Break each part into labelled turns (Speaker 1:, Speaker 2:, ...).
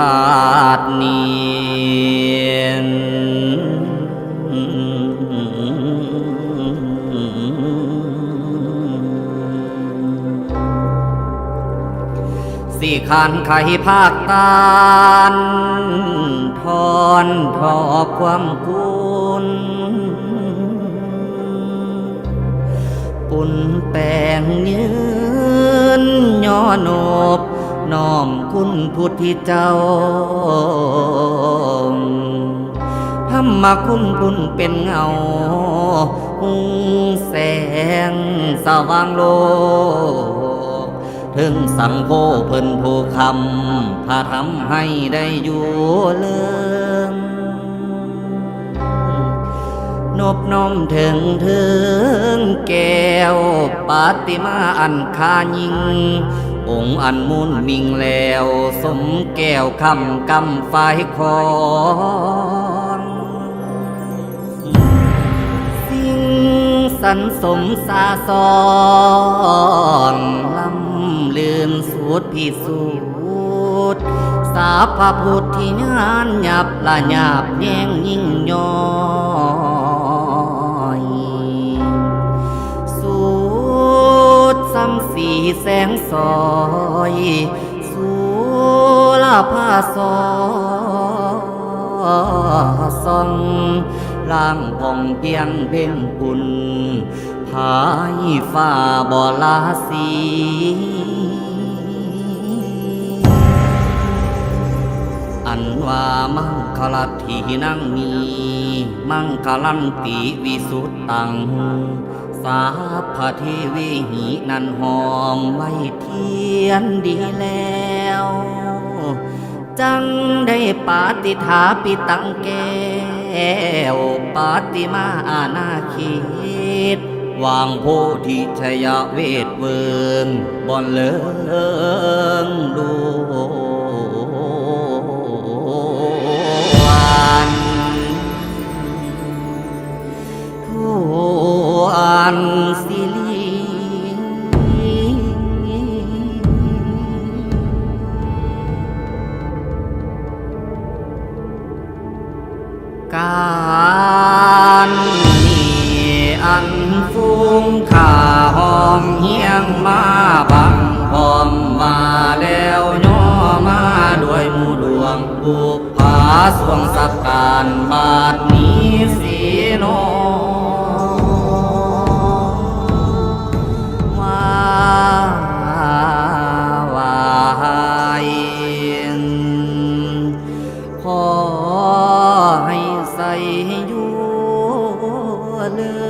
Speaker 1: าดนี้สี่ขันไขภาคตานทอนทอความกุนปุ่นแปลงยืนย่อนบ น้อมคุณพุทธเจ้าธรรมคุณบุญเป็นเงาหุงแสงสว่างโลก ถึงสังโฆเพิ่นผู้คำพาทำให้ได้อยู่เลิมนบน้อมถึงถึงแก้วปาติมาอันคายิง องค์อันมุนมิงแล้ว สมแก้วคำกำไฟคอนสิ่งสันสมสาสอนลำลืนสูตรพิสูจน์สาพะพุทธิญาณหยับละหยาบแยงยิ่งย่อ แสงซอยสูลาผ้าซอส่องล่างผ่องเพียงเพ่งปุ่นภายฟ้าบ่ลาสีอันว่ามังคลทีนั่งมี มังคลันติวิสุตตัง สาพะเทวีหินันหอมไว้เทียนดีแล้ว จังได้ปาติถาปิตังแก้วปาติมาอาณาเขตวางโพธิชยเวทเวิงบอนเลิงดูวันันสิลีการนี้อันฟุ้งข่าหองเฮียงมาบังพร้อมมาแล้วย่อมาด้วยหมูดวงบุกผาสวงสักการบาทนี้สีนว่ ให้ใส่อยู่เลย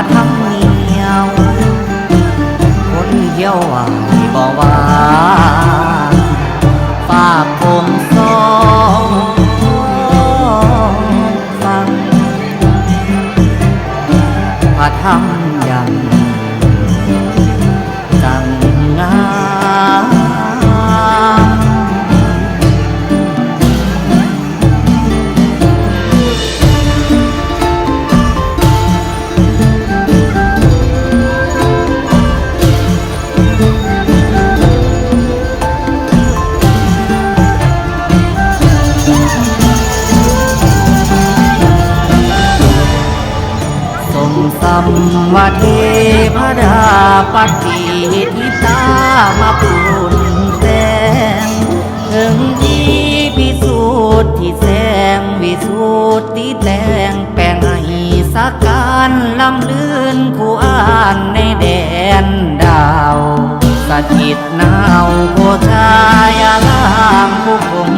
Speaker 1: มาทำเงียว คนเที่ยวว่าไม่บอกว่าฝากคงสองฟังผาทำ ทิตามาปรุนแสงถึงที่พิสูจน์ที่แสงวิสูตรที่แต่งแปลงให้สักการลำลื่นกูอ่านในแดนดาวสถิตนาวโพชายาลามผู้คง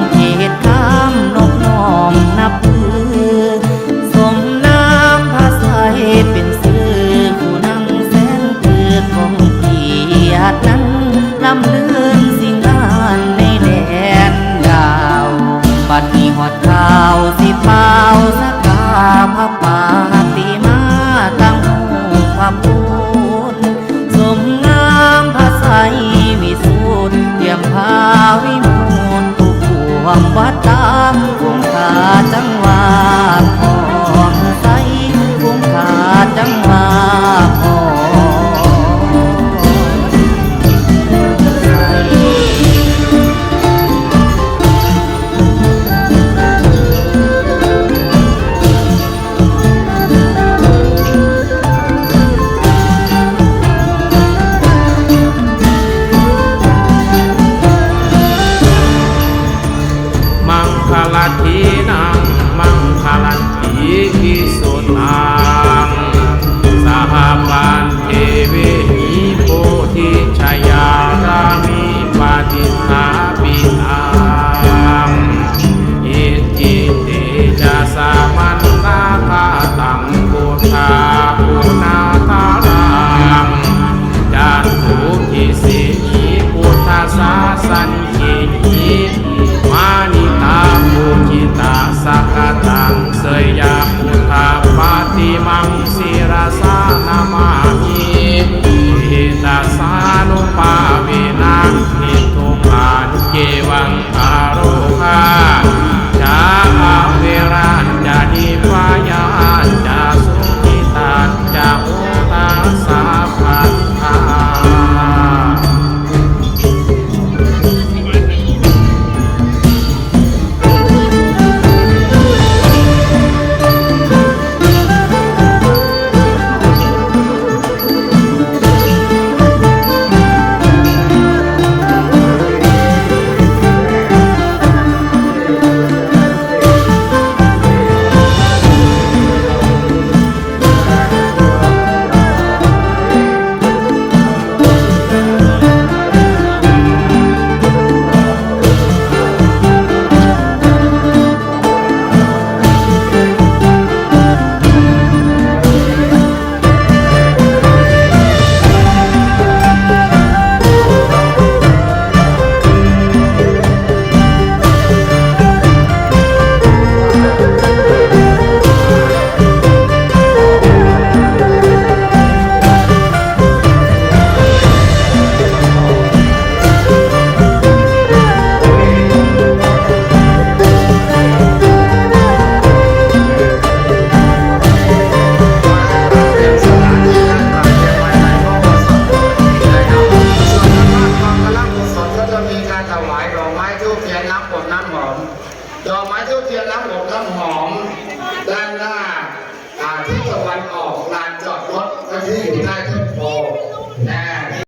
Speaker 1: าสิเป่าสัก
Speaker 2: fire.